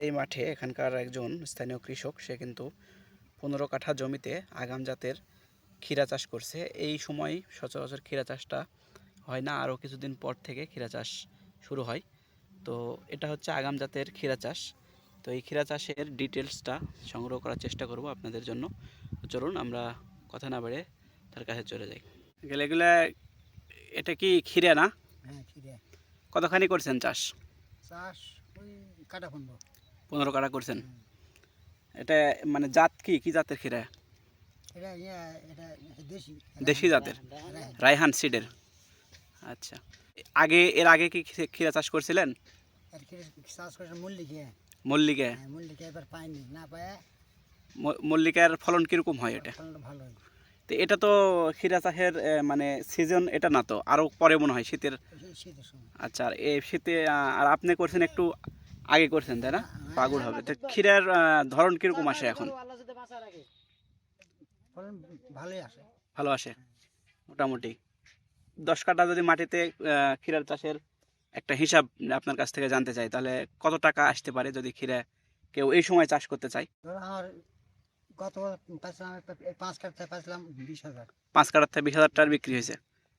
এই মাঠে এখানকার একজন স্থানীয় কৃষক সে কিন্তু পনেরো কাঠা জমিতে আগাম জাতের ক্ষীরা চাষ করছে। এই সময় সচরাচর ক্ষীরা চাষটা হয় না আরও কিছুদিন পর থেকে ক্ষীরা চাষ শুরু হয়। তো এটা হচ্ছে আগাম জাতের ক্ষীরা চাষ। তো এই ক্ষীরা চাষের ডিটেলসটা সংগ্রহ করার চেষ্টা করব আপনাদের জন্য। চলুন আমরা কথা না বেড়ে তার কাছে চলে যাই। গেলে গেলে এটা কি ক্ষীরা না? হ্যাঁ কতখানি করছেন চাষ? চাষ ওই কাটা পনেরো কাঠা করছেন। এটা মানে জাত কি? কি জাতের ক্ষীরা? দেশি। জাতের? রায়হান। সিডের। আচ্ছা। আগে এর আগে কি ক্ষী- ক্ষীরা চাষ করছিলেন? মল্লিকে। হ্যাঁ মল্লিকার ফলন কীরকম হয় এটা? ভালো। তো এটা তো ক্ষীরা চাষের মানে সিজন এটা না তো? আরও পরে মনে হয় শীতের। আচ্ছা আর এই শীতে আর আপনি করছেন একটু আগে করছেন তাই না? পাগুড় হবে। তো ক্ষীরার ধরন কীরকম আসে এখন? ভালোই আসে। ভালো আসে? মোটামুটি। দশ কাঠা যদি মাটিতে ক্ষীরার চাষের একটা হিসাব আপনার কাছ থেকে জানতে চাই তাহলে কত টাকা আসতে পারে যদি ক্ষীরা কেউ এই সময় চাষ করতে চায়? আমার গত পাঁচ কাঠতে পাইছিলাম বিশ হাজার। পাঁচ কাঠার থেকে বিশ হাজার টাকার বিক্রি হয়েছে।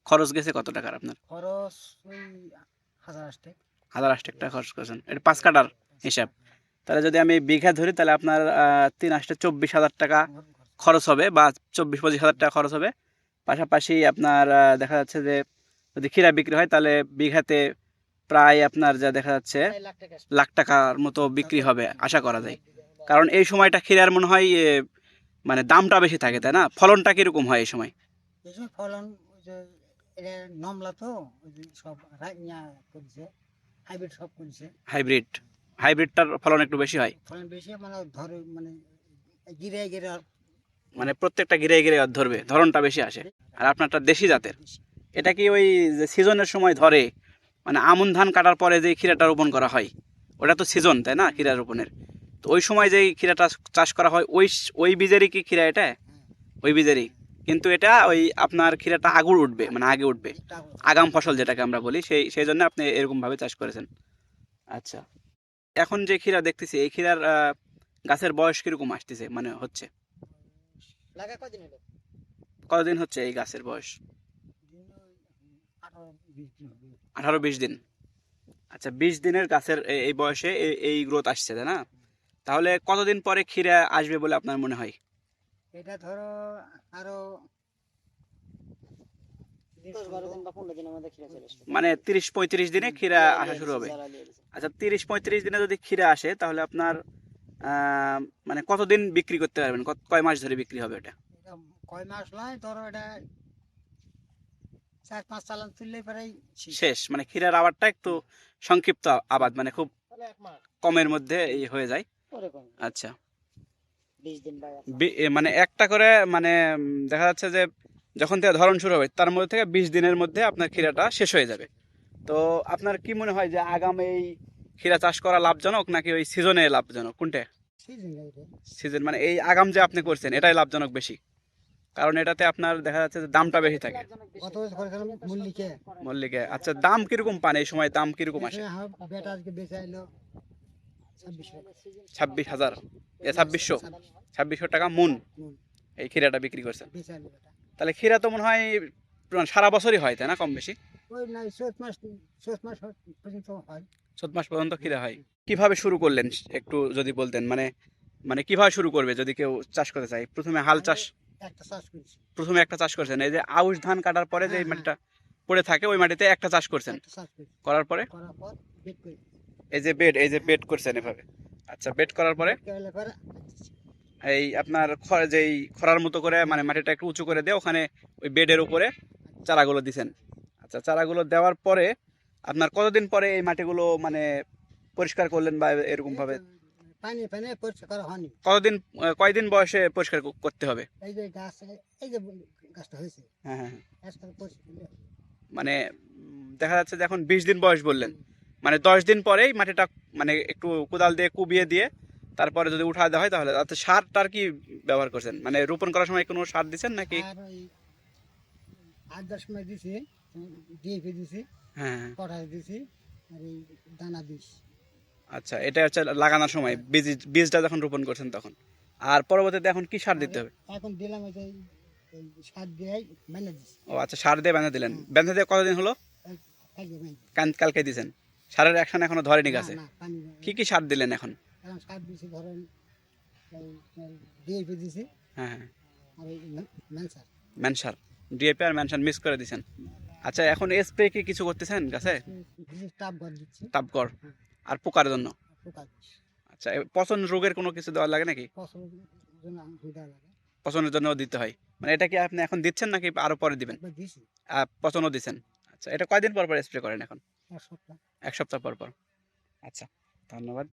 খরচ গেছে কত টাকার আপনার? খরচ ওই হাজার আসতে হাজার আট টাকা খরচ করেছেন। এটা পাঁচ কাটার হিসাব। তাহলে যদি আমি বিঘা ধরি, তাহলে আপনার তিন আসতে চব্বিশ হাজার টাকা খরচ হবে বা চব্বিশ, পঁচিশ হাজার টাকা খরচ হবে। পাশাপাশি আপনার দেখা যাচ্ছে যে যদি ক্ষীরা বিক্রি হয়, তাহলে বিঘাতে প্রায় আপনার যা দেখা যাচ্ছে লাখ টাকার মতো বিক্রি হবে, আশা করা যায়। কারণ এই সময়টা ক্ষীরার মনে হয় মানে দামটা বেশি থাকে, তাই না? ফলনটা কীরকম হয় এই সময়? ফলন নমলা তো সব করছে। হাইব্রিড সব করছে। হাইব্রিড। হাইব্রিডটার ফলন একটু বেশি হয়? ফলন বেশি মানে ধরে মানে গিরে গিরে মানে প্রত্যেকটা ঘিরে ঘিরে ধরবে ধরনটা বেশি আসে। আর আপনারটা দেশি জাতের। এটা কি ওই যে সিজনের সময় ধরে মানে আমন ধান কাটার পরে যে ক্ষীরাটা রোপণ করা হয় ওটা তো সিজন তাই না ক্ষীরা রোপণের? তো ওই সময় যেই ক্ষীরাটা চাষ করা হয় ওই ওই বীজেরই কি ক্ষীরা এটা? ওই বীজেরই? কিন্তু এটা ওই আপনার ক্ষীরাটা আগুর উঠবে মানে আগে উঠবে। আগাম ফসল যেটাকে আমরা বলি সেই সেই জন্য আপনি এরকমভাবে চাষ করেছেন। আচ্ছা। এখন যে ক্ষীরা দেখতেছি এই ক্ষীরার গাছের বয়স কীরকম আসতেছে? মানে হচ্ছে? কতদিন হচ্ছে এই গাছের বয়স? আঠারো বিশ দিন আচ্ছা বিশ দিনের গাছের এই বয়সে এই গ্রোথ আসছে তাই না? তাহলে কতদিন পরে ক্ষীরা আসবে বলে আপনার মনে হয়? এটা ধরো আরও মানে তিরিশ পঁয়ত্রিশ দিনে ক্ষীরা আসা শুরু হবে। আচ্ছা তিরিশ পঁয়ত্রিশ দিনে যদি ক্ষীরা আসে তাহলে আপনার মানে কতদিন বিক্রি করতে পারবেন? কয় মাস ধরে বিক্রি হবে এটা কয় মাস নয় ধরো এটা চার পাঁচ চালান তুললেই পরেই শেষ। মানে ক্ষীরার আবাদটা একটু সংক্ষিপ্ত আবাদ মানে খুব কমের মধ্যে এই হয়ে যায়। আচ্ছা। মানে একটা করে মানে দেখা যাচ্ছে যে যখন থেকে ধরন শুরু হবে তার মধ্যে থেকে বিশ দিনের মধ্যে আপনার ক্ষীরাটা শেষ হয়ে যাবে। তো আপনার কি মনে হয় যে আগাম এই ক্ষীরা চাষ করা লাভজনক নাকি ওই সিজনে লাভজনক? কোনটা? সিজন মানে এই আগাম যে আপনি করছেন এটাই লাভজনক বেশি। কারণ এটাতে আপনার দেখা যাচ্ছে যে দামটা বেশি থাকে। মল্লিকে। আচ্ছা দাম কীরকম পান এই সময়? দাম কীরকম আসে? ছাব্বিশ হাজার। ছাব্বিশশো। ছাব্বিশশো টাকা মুন। এই ক্ষীরাটা বিক্রি করছেন তাহলে ক্ষীরা তো মনে হয় সারা বছরই হয় তাই না কম বেশি? চোদ্দ মাস পর্যন্ত ক্ষীরা হয়। কীভাবে শুরু করলেন একটু যদি বলতেন? মানে মানে কীভাবে শুরু করবে যদি কেউ চাষ করতে চায়? প্রথমে হাল চাষ। প্রথমে একটা চাষ করছেন। এই যে আউশ ধান কাটার পরে যে হ্যাঁ, হ্যাঁ। মাটিটা পড়ে থাকে ওই মাটিতে একটা চাষ করছেন? করার পরে? এই যে বেড এই যে বেড করছেন এভাবে। আচ্ছা বেড করার পরে? এই আপনার যেই খরার মতো করে মানে মাটিটা একটু উঁচু করে দিয়ে ওখানে ওই বেডের উপরে চারাগুলো দিছেন। আচ্ছা চারাগুলো দেওয়ার পরে আপনার কতদিন পরে এই মাটিগুলো মানে পরিষ্কার করলেন বা এরকম ভাবে? পানি পানি পরিষ্কার করা হয়নি। কতদিন কয়দিন বয়সে পরিষ্কার করতে হবে? এই যে গাছ এই যে গাছটা হয়েছে হ্যাঁ হ্যাঁ হ্যাঁ। মানে দেখা যাচ্ছে যে এখন বিশ দিন বয়স বললেন। মানে দশ দিন পরেই মাটিটা মানে একটু কোদাল দিয়ে কুবিয়ে দিয়ে তারপরে যদি উঠা দেওয়া হয় তাহলে তাতে সার টার কি ব্যবহার করছেন? মানে রোপণ করার সময় কোনো সার দিচ্ছেন নাকি? আট দশ সময় দিছি ডিএপি দিছি হ্যাঁ হ্যাঁ। পটাশ দিছি আর এই দানা আচ্ছা এটা হচ্ছে লাগানোর সময় বীজ বীজটা যখন রোপণ করছেন তখন। আর পরবর্তীতে এখন কি সার দিতে হবে? এখন দিলাম এই যে সার দিয়ে মেনে দিছি। ও আচ্ছা সার দিয়ে বেঁধে দিলেন। বেঁধে দিয়ে কতদিন হলো? কালকে দিয়েছেন সারের অ্যাকশন এখনও ধরেনি গাছে? কি কি সার দিলেন এখন? সার দিছি ধরেন ডিএপি দিছি হ্যাঁ হ্যাঁ। আর এই ম্যানসার ডিএপি আর ম্যানসার মিক্স করে দিয়েছেন আচ্ছা এখন স্প্রে কি কিছু করতেছেন গাছে? তাপকর আর পোকার জন্য? আচ্ছা পচন রোগের কোনো কিছু দেওয়া লাগে নাকি? পচনের জন্য দিতে হয়। মানে এটা কি আপনি এখন দিচ্ছেন নাকি আরও পরে দিবেন? পচনও দিচ্ছেন আচ্ছা এটা কয়দিন পর পর স্প্রে করেন এখন? এক সপ্তাহ পর পর। আচ্ছা ধন্যবাদ।